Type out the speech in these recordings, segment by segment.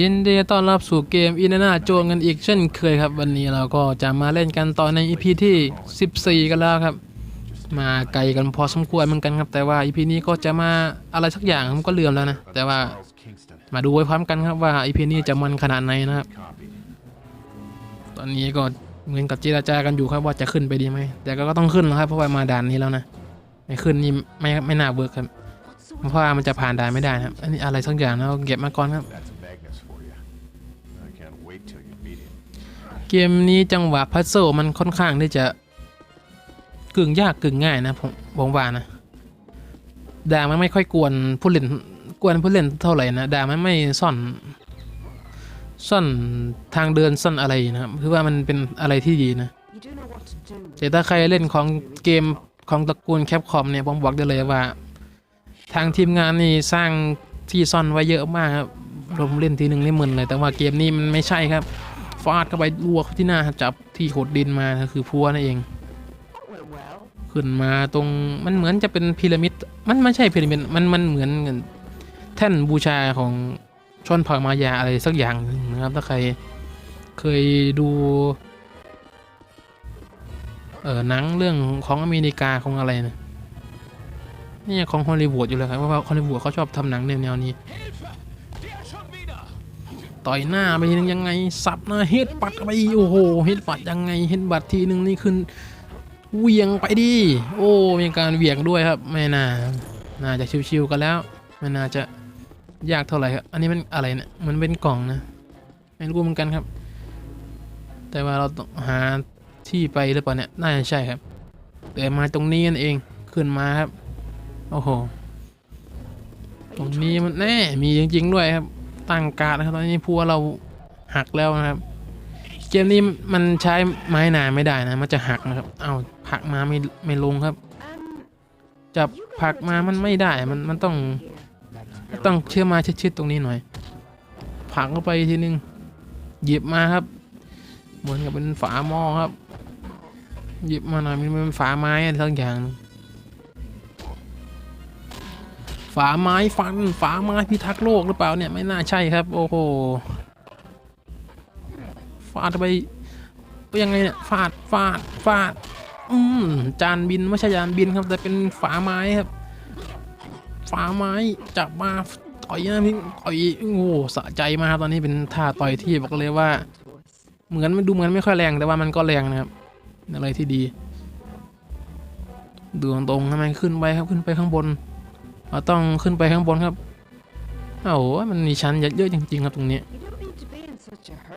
ยินดีต้อนรับสู่เกมอินนาโจงกันอีกเช่นเคยครับ วันนี้เราก็จะมาเล่นกันต่อใน EP ที่ 14 กันแล้วครับ มาไกลกันพอสมควรเหมือนกันครับ แต่ว่า EP นี้ก็จะมาอะไรสักอย่างผมก็ลืมแล้วนะ แต่ว่ามาดูไว้พร้อมกันครับว่า EP นี้จะมันขนาดไหนนะครับ ตอนนี้ก็เหมือนกับเจราจากันอยู่ครับว่าจะขึ้นไปดีไหม แต่ก็ต้องขึ้นแล้วครับเพราะว่ามาด่านนี้แล้วนะ ไม่ขึ้นนี่ไม่ไม่น่าเวิร์กครับ เพราะว่ามันจะผ่านด่านไม่ได้ครับ อันนี้อะไรสักอย่างนะเอาเก็บมาก่อนครับ เกมนี้จังหวะพัซเซิลมันค่อนข้างที่จะกึ่งยากกึ่งง่ายนะผมผมว่านะดามันไม่ค่อยกวนผู้เล่นกวนผู้เล่นเท่าไหร่นะดามันไม่ซ่อนซ่อนทางเดินซ่อนอะไรนะครับคือว่ามันเป็นอะไรที่ดีนะแต่ถ้าใครเล่นของเกมของตระกูลแคปคอมเนี่ยผมบอกได้เลยว่า ทางทีมงานนี่สร้างที่ซ่อนไว้เยอะมากครับผมเล่นทีหนึ่งนี่หมึนเลย แต่ว่าเกมนี้มันไม่ใช่ครับาดเข้าไปลวกที่หน้าจับที่ขดดินมาคือพัวนั่นเอง ขึ้นมาตรงมันเหมือนจะเป็นพีระมิด มันไม่ใช่พีระมิดมันมันเหมือนแท่นบูชาของชนเผ่ามายาอะไรสักอย่างหนึ่งนะครับ ถ้าใครเคยดูเออหนังเรื่องของอเมริกาของอะไรนะนี่ของฮอลลีวูดอยู่เลยครับเพราะว่าฮอลลีวูดเขาชอบทำหนังแนแนวนี้ ต่อยหน้าไปทีนึงยังไงสับหน้าเฮดปัดไปโอ้โหเฮดปัดยังไงเฮดบัดทีนึงนี่ขึ้นเวียงไปดิโอ้มีการเวียงด้วยครับไม่น่าน่าจะชิวๆกันแล้วไม่น่าจะยากเท่าไหร่ครับอันนี้มันอะไรเนี่ยมันเป็นกล่องนะไม่รู้เหมือนกันครับ แต่ว่าเราต้องหาที่ไปหรือเปล่าเนี่ยน่าจะใช่ครับแต่มาตรงนี้นั่นเองขึ้นมาครับโอ้โหตรงนี้มันแน่มีจริง ๆ ด้วยครับ ตั้งการนะครับตอนนี้พัวเราหักแล้วนะครับเกมนี้มันใช้ไม้หนาไม่ได้นะมันจะหักนะครับ เอาผักมาไม่ไม่ลงครับ จับผักมามันไม่ได้มันมันต้องต้องเชื่อมาชิดๆตรงนี้หน่อย ผักเข้าไปทีนึงหยิบมาครับ เหมือนกับเป็นฝาหม้อครับ หยิบมาหน่อยมันเป็นฝาไม้อะไรสักอย่าง ฝาไม้ฟัน ฝาไม้พิทักษ์โลกหรือเปล่าเนี่ยไม่น่าใช่ครับ โอ้โหฟาดไปไปยังไงเนี่ยฟาดฟาดฟาดอืมจานบินไม่ใช่จานบินครับ แต่เป็นฝาไม้ครับ ฝาไม้จับมาต่อยนะพี่ต่อยโอ้โหสะใจมากตอนนี้เป็นท่าต่อยที่บอกเลยว่า เหมือนมันดูเหมือนไม่ค่อยแรงแต่ว่ามันก็แรงนะครับเป็นอะไรที่ดีดูตรงๆทำไมขึ้นไปครับขึ้นไปข้างบน เราต้องขึ้นไปข้างบนครับโอ้โหมันมีชั้นเยอะๆจริง ๆ ครับตรงนี้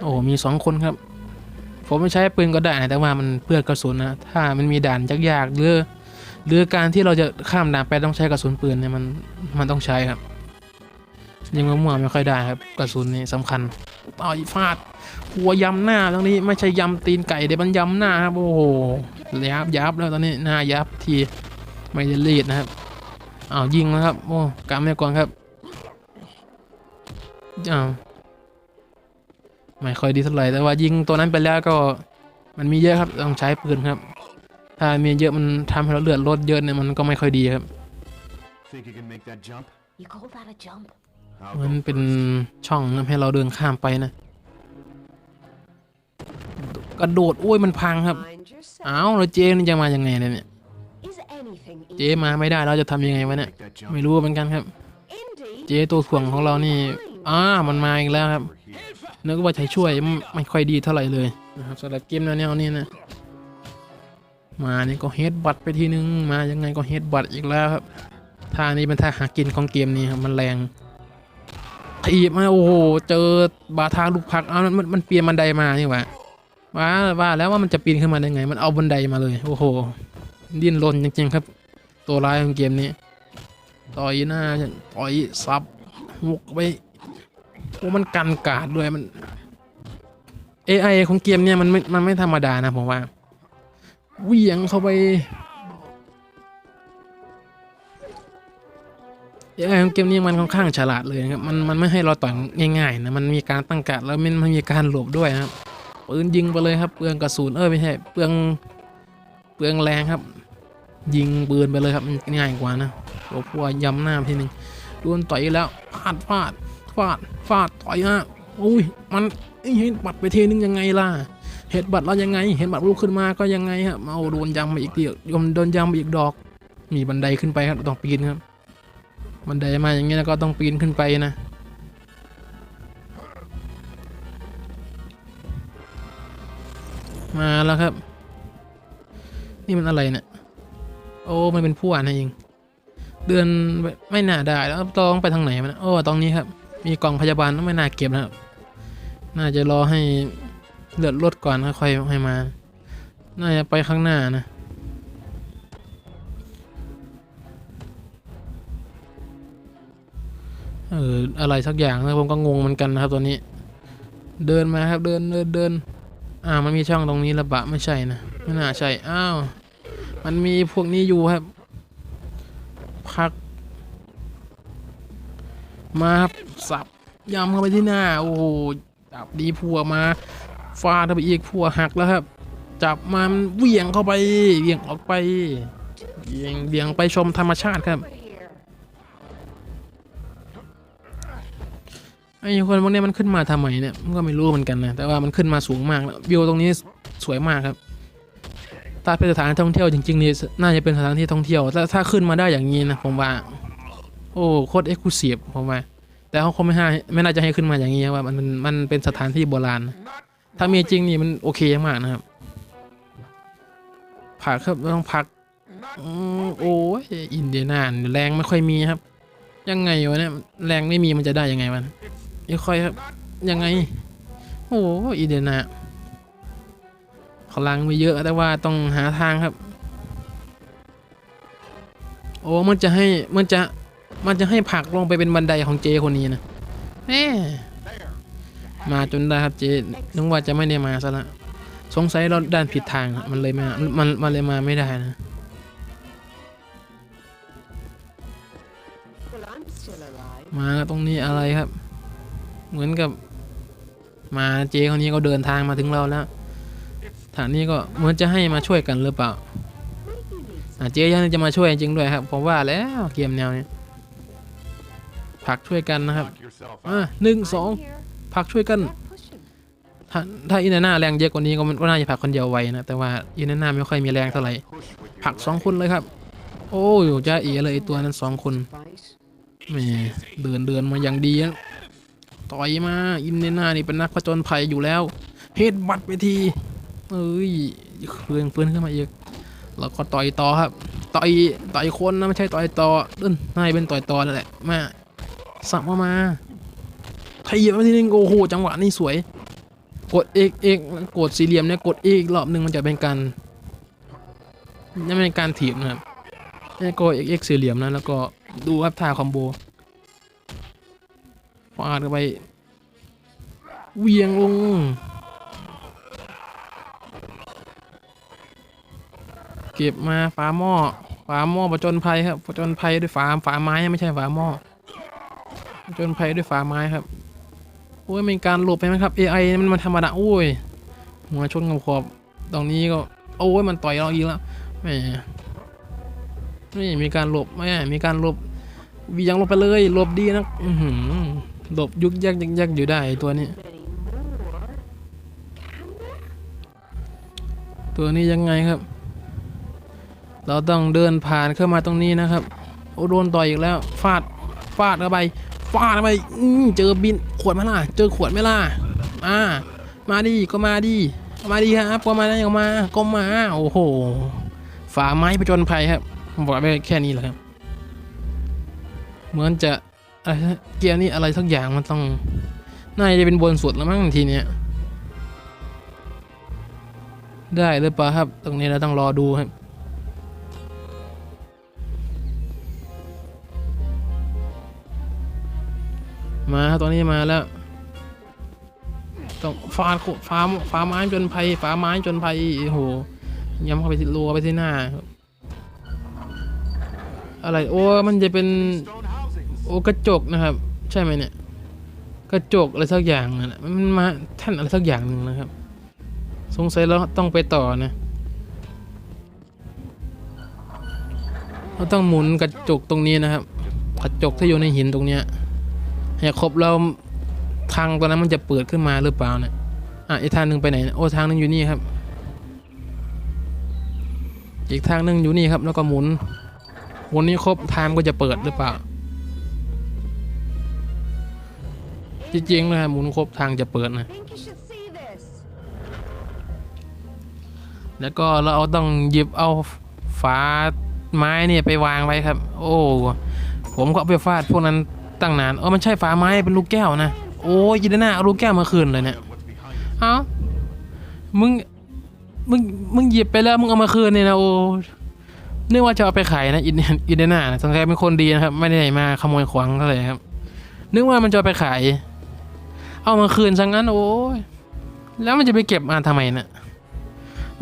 โอ้โหมีสองคนครับ ผมไม่ใช้ปืนก็ได้นะแต่ว่ามันเพื่อกระสุนนะถ้ามันมีด่านยากๆหรือหรือการที่เราจะข้ามด่านไปต้องใช้กระสุนปืนเนี่ยมันมันต้องใช้ครับยิงมั่วๆไม่ค่อยได้ครับกระสุนนี่สำคัญต่อยฟาดหัวยำหน้าตรงนี้ไม่ใช่ยำตีนไก่เดี๋ยวมันยำหน้าครับโอ้โหยับยับแล้วตอนนี้หน้ายับทีไม่ได้รีดนะครับ อ้าวยิงนะครับโอ้กำไม่ก่อนครับอ้าวไม่ค่อยดีเท่าไหร่แต่ว่ายิงตัวนั้นไปแล้วก็มันมีเยอะครับต้องใช้ปืนครับ ถ้ามีเยอะมันทำให้เราเลือดลดเยอะเนี่ยมันก็ไม่ค่อยดีครับ Think you can make that jump? You call that a jump? I'll มัน go เป็น first. ช่องทำให้เราเดินข้ามไปนะกระโดดอุ้ยมันพังครับ Mind yourself. อ้าวแล้วเจนี่จะมายังไงเนี่ย Is anything เจมาไม่ได้เราจะทำยังไงวะเนี่ย Make that jump. ไม่รู้เหมือนกันครับ Indeed. เจตัวถ่วงของเรานี่อ้ามันมาอีกแล้วครับ Over here. นึกว่าใช้ช่วยไม่ไม่ค่อยดีเท่าไหร่เลยนะครับสำหรับเกมแนวๆนี้นะมานี่ก็เฮดบัตไปทีนึงมายังไงก็เฮดบัตอีกแล้วครับท่านี้เป็นท่าหากินของเกมนี้ครับมันแรงถีบมาโอ้โหเจอบาทาลูกพักเอามันมันมันเปลี่ยนบันไดมานี่หว่าว่าว่าแล้วว่ามันจะปีนขึ้นมาได้ไง มันเอาบันไดมาเลย โอ้โห ดิ้นรนจริงๆครับ ตัวร้ายของเกมนี้ ต่อยหน้าต่อยซับหุกไปโอ้มันกันกาดด้วยมัน AI ของเกมเนี่ยมันไม่มันไม่ธรรมดานะผมว่าเวี่ยงเข้าไป AI ของเกมนี้มันค่อนข้างฉลาดเลยครับมันมันไม่ให้เราต่อยง่ายๆนะมันมีการตั้งกาดแล้วมันมันมีการหลบด้วยครับปืนยิงไปเลยครับเปลืองกระสุนเออไม่ใช่เปลืองเปลืองแรงครับ ยิงปืนไปเลยครับมันง่ายกว่านะโอ้พวย้ำหน้าทีหนึ่งโดนต่อยแล้วฟาดฟาดฟาดฟาดต่อยฮะอุ้ยมันเห็นบัตรไปทีนึงยังไงล่ะเห็ดบัตรเรายังไง เห็นบัตรลุกขึ้นมาก็ยังไงฮะเอาโดนยำมาอีกเดียวยมโดนยำมาอีกดอก มีบันไดขึ้นไปครับต้องปีนครับ บันไดมาอย่างเงี้ยแล้วก็ต้องปีนขึ้นไปนะมาแล้วครับ นี่มันอะไรเนี่ย โอ้มันเป็นผู้อ่านนะเองเดือนไม่น่าได้แล้วต้องไปทางไหนมันโอ้ตรงนี้ครับ มีกล่องพยาบาลไม่น่าเก็บนะครับ น่าจะรอให้เลือดลดก่อนค่อยให้มา น่าจะไปข้างหน้านะเอออะไรสักอย่างนะผมก็งงเหมือนกันนะครับตัวนี้ เดินมาครับเดินเดินเดินอ่ามันมีช่องตรงนี้ระบะไม่ใช่นะไม่น่าใช่อ้าว มันมีพวกนี้อยู่ครับ พัก มาครับสับยำเข้าไปที่หน้า โอ้โหจับดีพัวมาฟาดเข้าไปอีกพัวหักแล้วครับ จับมันเหวี่ยงเข้าไปเหวี่ยงออกไปเหวี่ยงเวี่ยงไปชมธรรมชาติครับไอ้คนพวกนี้มันขึ้นมาทำไมเนี่ยมันก็ไม่รู้เหมือนกันนะแต่ว่ามันขึ้นมาสูงมากแล้ววิวตรงนี้สวยมากครับ ถ้าเป็นสถานท่องเที่ยวจริงๆนี่น่าจะเป็นสถานที่ท่องเที่ยวถ้าถ้าขึ้นมาได้อย่างนี้นะผมว่า โอ้โคตรเอ็กซ์คลูซีฟผมว่า แต่เขาคงไม่ให้ไม่น่าจะให้ขึ้นมาอย่างนี้ว่ามันมันมันเป็นสถานที่โบราณ ถ้ามีจริงนี่มันโอเคมากนะครับผักครับต้องผักโอ้ยอินเดียนาแรงไม่ค่อยมีครับ ยังไงวะเนี่ยแรงไม่มีมันจะได้ยังไงมันไม่ค่อยครับยังไง โอ้อินเดียนา ลังไม่เยอะแต่ว่าต้องหาทางครับ โอ้มันจะให้มันจะมันจะให้ผลักลงไปเป็นบันไดของเจคนนี้นะแหมมาจนได้ครับเจนึกว่าจะไม่ได้มาซะละสงสัยเราด้านผิดทางอะมันเลยมามันมันเลยมาไม่ได้นะมาตรงนี้อะไรครับ เหมือนกับ มาเจคนนี้ก็เดินทางมาถึงเราแล้ว ฐานนี้ก็เหมือนจะให้มาช่วยกันหรือเปล่า What do you need? อะเจยังจะมาช่วยจริงด้วยครับผมว่าแล้วเกมแนวนี้ผักช่วยกันนะครับอะหนึ่งสองผักช่วยกัน ถ้าถ้าอินเนน่าแรงเยอะกว่านี้ก็มันก็น่าจะผักคนเดียวไวนะแต่ว่าอินเนน่าไม่ค่อยมีแรงเท่าไหร่ผักสองคนเลยครับ โอ้ยจ้าเอ๋เลยไอ้ตัวนั้นสองคนแหมเดินเดินมาอย่างดีนะต่อยมาอินเนน่านี่เป็นนักผจญภัยอยู่แล้วเฮดบัตไปที เอ้ยเฟื่องเฟื่อนขึ้นมาอีกแล้วก็ต่อยต่อครับ ต่อยต่อยคนนะไม่ใช่ต่อยต่อเดินนายเป็นต่อยต่อนั่นแหละมาสับมามาขยับมาทีนึงโอ้โหจังหวะนี้สวย กดเอกเอกกดสี่เหลี่ยมเนี่ยกดเอกรอบหนึ่งมันจะเป็นการนี่เป็นการถีบนะครับนี่ก็เอกเอกสี่เหลี่ยมนะแล้วก็ดูครับท่าคอมโบฟาดเข้าไปเวียงลง เก็บมาฝาหม้อฝาหม้อประจนภัยครับประจนภัยด้วยฝาฝาไม้ไม่ใช่ฝาหม้อประจนภัยด้วยฝาไม้ครับโอ้ยเป็นการหลบไปไหมครับ AI มันมันธรรมดาโอ้ยหัวชนกับขอบตรงนี้ก็โอ้ยมันต่อยเราอีกแล้วแหมนี่มีการหลบแม่มีการหลบวียังหลบไปเลยหลบดีนะอือหือหลบยุกยักยักยักอยู่ได้ตัวนี้ ตัวนี้ยังไงครับ เราต้องเดินผ่านเข้ามาตรงนี้นะครับ โอ้โดนต่อยอีกแล้ว ฟาด ฟาดเข้าไป ฟาดเข้าไปอืเจอบิน ขวดไหมล่ะ เจอขวดไหมล่ะ อ่า มาดิ ก็มาดิ มาดิครับก็มาได้ก็มา ก็มา โอ้โห ฝาไม้ประจนภัยครับ บอกไปแค่นี้แหละครับ เหมือนจะอะไรเกียร์นี่อะไรสักอย่างมันต้อง น่าจะเป็นบนสุดแล้วมั้งทีเนี้ยได้หรือเปล่าครับ ตรงนี้เราต้องรอดูครับ มาครับตอนนี้มาแล้ว ต้องฟาดโคฟ้าฟ้าไม้จนภัยฟ้าไม้จนภัยโอ้โหย้ำเข้าไปที่รัวไปที่หน้า อะไรโอ้มันจะเป็นโอ้กระจกนะครับ ใช่ไหมเนี่ย กระจกอะไรสักอย่างนั่นแหละมันมาท่านอะไรสักอย่างหนึ่งนะครับ สงสัยเราต้องไปต่อนะเราต้องหมุนกระจกตรงนี้นะครับ กระจกที่อยู่ในหินตรงเนี้ย ให้ครบเราทางตัวนั้นมันจะเปิดขึ้นมาหรือเปล่าเนี่ยอะอีกทางหนึ่งไปไหนเนี่ยโอ้ทางหนึ่งอยู่นี่ครับ อีกทางหนึ่งอยู่นี่ครับ แล้วก็หมุนหมุนนี้ครบทางก็จะเปิดหรือเปล่าจริงๆนะครับหมุนครบทางจะเปิดนะ Think you should see this. แล้วก็เราเอาต้องหยิบเอาฝาไม้เนี่ยไปวางไว้ครับ โอ้ ผมก็เอาไปฟาดพวกนั้น ตั้งนานเออมันใช่ฝาไม้เป็นลูกแก้วนะโอ้ยยินดีน่าเอาลูกแก้วมาคืนเลยเนี่ยเอ้ามึงมึงมึงหยิบไปแล้วมึงเอามาคืนเนี่ยนะโอ้นึกว่าจะเอาไปขายนะอินอินเดน่าสงสัยเป็นคนดีนะครับ ไม่ได้มาขโมยขวางเท่าไรครับ นึกว่ามันจะเอาไปขาย เอามาคืนซะงั้น โอ้ยแล้วมันจะไปเก็บมาทำไมเนี่ย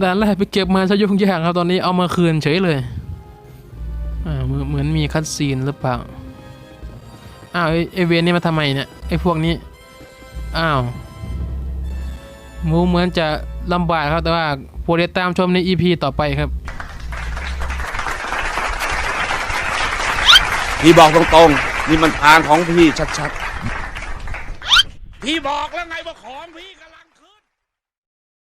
ด่านแรกไปเก็บมาซะยุ่งยากครับตอนนี้เอามาคืนเฉยเลยอ่าเหมือนเหมือนมีคัดซีนหรือเปล่า อ้าวไอ้ไอเวนนี่มาทำไมเนี่ยไอพวกนี้ อ้าวหมูเหมือนจะลำบากครับแต่ว่าโปรดติดตามชมใน EP ต่อไปครับ พี่บอกตรงๆ นี่มันทางของพี่ชัดๆ พี่บอกแล้วไงว่าของพี่ครับ